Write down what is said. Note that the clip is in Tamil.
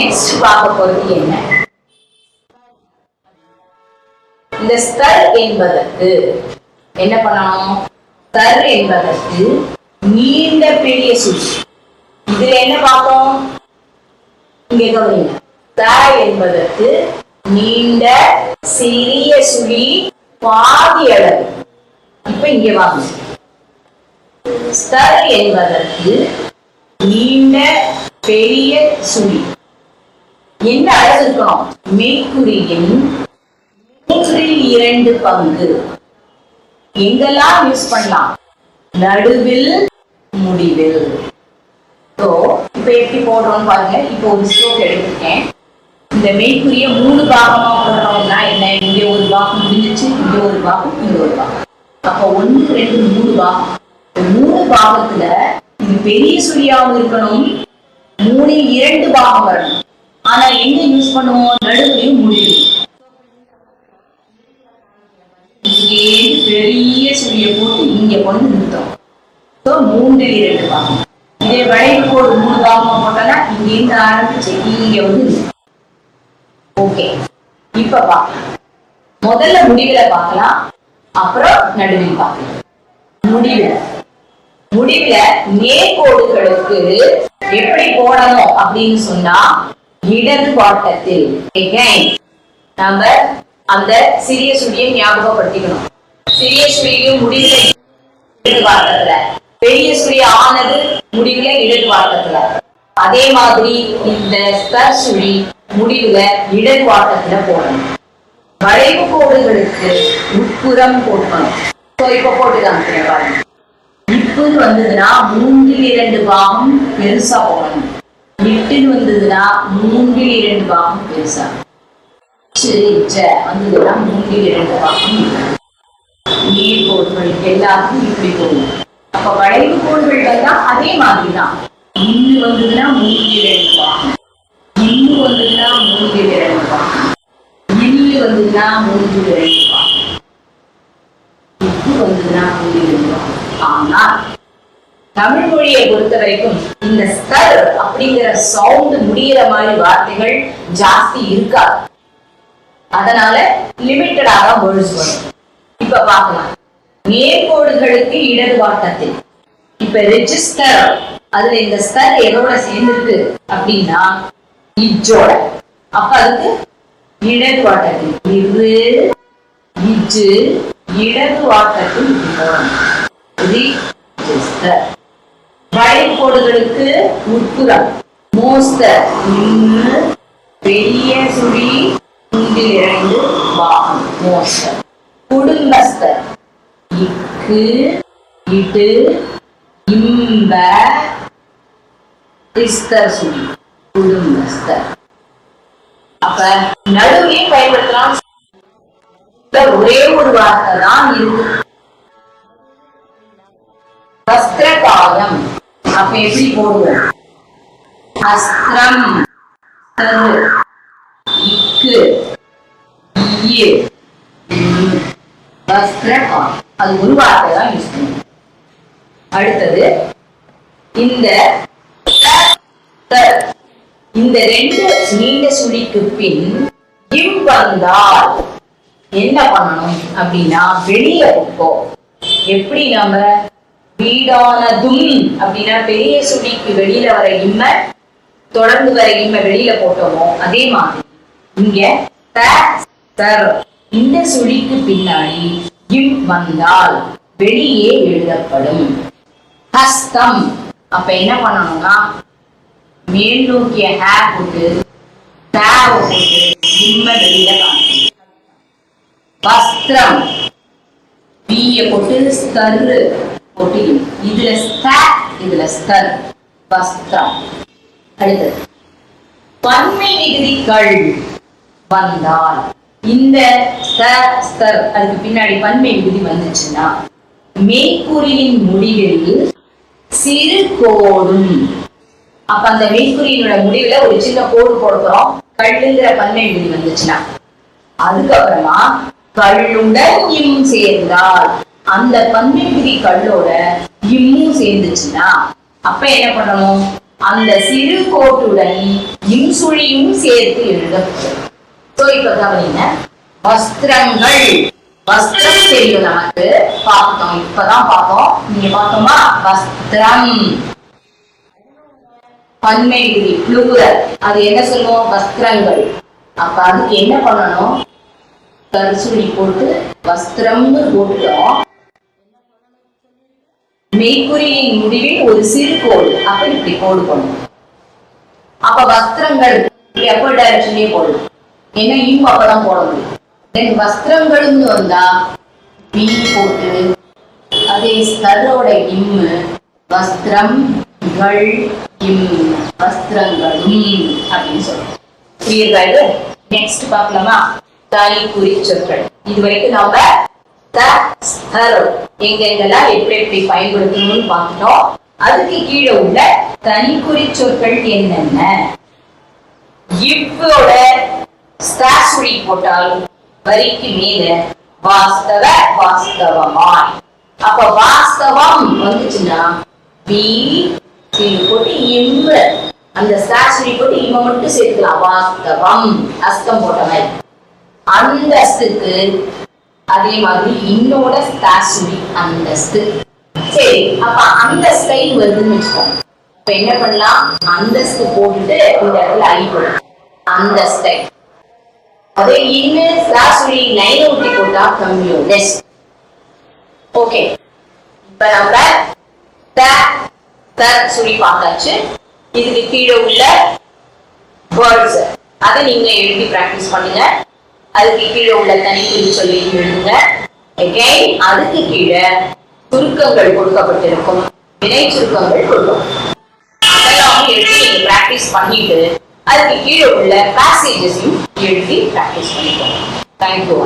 நெக்ஸ்ட் பார்க்க போறது என்ன? இந்த ஸ்தர் என்பதற்கு என்ன பண்ணணும்? ஸ்தர் என்பதற்கு நீண்ட பெரிய சுழி இதுல என்ன பார்த்தோம் இங்க கவனிங்க. த என்பதற்கு நீண்ட சிறிய சுழி பாதி அளவு. இப்ப இங்க வாங்க. ஸ்தர் என்பதற்கு நீண்ட பெரிய சுழி. என்ன அளவு இருக்கணும் மேற்குறியின் மூன்றில் இரண்டு பங்கு. எங்கெல்லாம் யூஸ் பண்ணலாம்? நடுவில் முடிவில். ஸோ இப்போ எப்படி போடுறோம்னு பாருங்க. இப்போ ஒரு ஸ்ட்ரோக் எடுத்துருக்கேன். இந்த மெய்க்குரிய மூணு பாகமா போடுறோம்னா என்ன? இங்க ஒரு பாகம் முடிஞ்சிச்சு இங்க ஒரு பாகம் இங்க ஒரு பாகம். அப்போ ஒன்று ரெண்டு மூணு பாகம். மூணு பாகத்துல இது பெரிய சுழியாவும் இருக்கணும். மூணில் இரண்டு பாகம் வரணும். ஆனா எங்க யூஸ் பண்ணுவோம்? நடுவுலையும் முடியும். பெரிய சுழியை போட்டு இங்க கொண்டு நிறுத்தோம் மூன்று இரண்டு பாகம். இதே வளைவு கோடு மூணு பாகமா போட்டோம்னா இங்கேருந்து ஆரம்பிச்சு இங்க வந்து ஓகே. இப்ப பா முதல்ல முடிவுல பார்க்கலாம். அப்புறம் நடுவில் பார்க்கலாம். முடிவுல. முடிவுல நேர்கோடுகளுக்கு எப்படி போடணும் அப்படின்னு சொன்னா இடது பாட்டத்தில் again நம்ம அந்த சிறிய சுழியை ஞாபகப்படுத்திக்கணும். சிறிய சுழியும் முடிவுல இடது பாட்டத்துல பெரிய சுழி ஆனது முடிவுல இடது பாட்டத்துல. அதே மாதிரி இந்த ஸ்தர் சுழி முடிவுல இடது பாட்டத்துல போடணும். வளைவு கோடுகளுக்கு உட்புறம் போடணும். So, இப்ப போட்டு காமிக்கிறேன் பாருங்க. இப்போது வந்ததுன்னா மூன்றில் இரண்டு பாகம் பெருசா போடணும். இட்டுன்னு வந்ததுன்னா மூன்றில் இரண்டு பாகம் பெருசா. வந்ததுன்னா மூன்றில் இரண்டு பாகம். நீர் கோள்கள் எல்லாருக்கும் இப்படி போகும் அப்ப வளைவு கோள்கள் வந்தா அதே மாதிரி தான் இன்னு வந்ததுன்னா மூன்றில் இரண்டு பாகம். இன்னு வந்ததுன்னா மூன்றில் இரண்டு பாகம். இல்லு வந்ததுன்னா மூன்றில் இரண்டு பாகம் இது வந்ததுன்னா மூன்றில் இரண்டு பாகம் ஆனால் தமிழ் மொழியை பொறுத்த வரைக்கும் இந்த ஸ்தர் அப்படிங்கிற சவுண்ட் முடியிற மாதிரி வார்த்தைகள் ஜாஸ்தி இருக்காது. அதனால லிமிட்டடாக தான் வேர்ட்ஸ் வரும். இப்ப பார்க்கலாம். நேர்கோடுகளுக்கு இடது வாட்டத்தில் இப்ப ரெஜிஸ்டர் அதுல இந்த ஸ்தர் எதோட சேர்ந்திருக்கு அப்படின்னா இஜோட அப்ப அதுக்கு இடது வாட்டத்தில் இரு இஜு இடது வாட்டத்தில் ரிஜிஸ்டர் வளைகோடுகளுக்கு உட்புறம் மோஸ்டர் இன்னு பெரிய சுழி மூன்றில் இரண்டு பாகம் மோஸ்டர் குடும்பஸ்தர் இக்கு இடு இம்ப கிறிஸ்தர் சுழி. குடும்பஸ்தர் அப்ப நடுவே பயன்படுத்தலாம். ஒரே ஒரு வார்த்தை தான் இருக்கு. வஸ்திரகாயம் அப்ப எப்படி போடுவோம் அஸ்திரம் இக்கு அது ஒரு வார்த்தை தான் யூஸ் பண்ணுவோம் அடுத்தது இந்த இந்த ரெண்டு நீண்ட சுழிக்கு பின் இம் வந்தால் என்ன பண்ணணும் அப்படின்னா வெளியே போ எப்படி நாம வீடானதும் அப்படின்னா பெரிய சுழிக்கு வெளியில வர இம்ம தொடர்ந்து வர இம்ம வெளியில போட்டோமோ அதே மாதிரி. இங்க இந்த சுழிக்கு பின்னாடி இம் வந்தால் வெளியே எழுதப்படும். ஹஸ்தம். அப்ப என்ன பண்ணணும்னா மேல் நோக்கிய ஹே போட்டு போட்டு இம்ம வெளியில வஸ்திரம். பீய போட்டு ஸ்தரு போட்டு இதுல ஸ்த இதுல ஸ்தர் வஸ்திரம். அடுத்தது பன்மை விகுதிகள் வந்தால் இந்த ஸ்த ஸ்தர் அதுக்கு பின்னாடி பன்மை விகுதி வந்துச்சுன்னா மேற்கூறியின் முடிவில் சிறு கோடும். அப்ப அந்த மேற்கூறியினோட முடிவுல ஒரு சின்ன கோடு போடுறோம். கல்லுங்கிற பன்மை விகுதி வந்துச்சுன்னா அதுக்கப்புறமா கல்லுடன் இம் சேர்ந்தால். அந்த பன்மை கல்லோட இம்மும் சேர்ந்துச்சுன்னா அப்ப என்ன பண்ணணும்? அந்த சிறு கோட்டுடன் இன்சுழியும் சேர்த்து எழுதப்படும் சோ இப்ப கவனிங்க. வஸ்திரங்கள். வஸ்திரம் தெரியும் நமக்கு. பார்த்தோம். இப்பதான் பார்த்தோம். நீங்க பார்த்தோமா? வஸ்திரம். பன்மைகிரி விதி அது என்ன சொல்லுவோம்? வஸ்திரங்கள். அப்ப அதுக்கு என்ன பண்ணணும்? கரிசுழி போட்டு வஸ்திரம்னு போட்டுட்டோம் மெய்க்குறியின் முடிவில் ஒரு சிறு கோடு. அப்ப இப்படி கோடு போடணும். அப்ப வஸ்திரங்கள் எப்போ டைரக்ஷனே போடணும். ஏன்னா இம் அப்பதான் போட முடியும். தென் வஸ்திரங்கள்னு வந்தா பி போட்டு அதே ஸ்தரோட இம்மு வஸ்திரம் கள் இம் வஸ்திரங்களும் அப்படின்னு சொல்றோம். புரியுதா இது? நெக்ஸ்ட் பார்க்கலாமா? தாய் குறிச்சொற்கள். இது வரைக்கும் நாம த எங்கெங்கெல்லாம் எப்படி எப்படி பயன்படுத்தணும்னு பார்த்துட்டோம். அதுக்கு கீழே உள்ள தனிக்குறி சொற்கள் என்னென்ன? இவ்வோட ஸ்டாச்சுரி போட்டால் வரிக்கு மேல வாஸ்தவ வாஸ்தவமாய். அப்ப வாஸ்தவம் வந்துச்சுன்னா பி போட்டு இம்ப அந்த ஸ்டாச்சுரி போட்டு இவன் மட்டும் சேர்த்துக்கலாம். வாஸ்தவம் அஸ்தம் போட்ட மாதிரி. அந்தஸ்துக்கு அதே மாதிரி இன்னோட ஸ்டாச்சுரி அந்தஸ்து. சரி அப்ப அந்த ஸ்டைல் வருதுன்னு வச்சுக்கோங்க. இப்ப என்ன பண்ணலாம்? அந்தஸ்து போட்டுட்டு இந்த இடத்துல ஐ போடும் அந்தஸ்தை. அதே இன்னும் ஸ்டாச்சுரி லைன் ஊட்டி போட்டா கம்மியும் லெஸ் ஓகே இப்ப நம்ம சொல்லி பார்த்தாச்சு. இதுக்கு கீழே உள்ள வேர்ட்ஸ் அதை நீங்க எழுதி பிராக்டிஸ் பண்ணுங்க. அதுக்கு கீழே உள்ள தனிக்குறி சொல்லி எழுதுங்க. அதுக்கு கீழே சுருக்கங்கள் கொடுக்கப்பட்டிருக்கும். வினை சுருக்கங்கள் கொடுக்கும். அதெல்லாம் எழுதி நீங்க பிராக்டிஸ் பண்ணிட்டு அதுக்கு கீழே உள்ள பேசேஜஸையும் எழுதி பிராக்டிஸ் பண்ணிக்கோங்க. தேங்க்யூ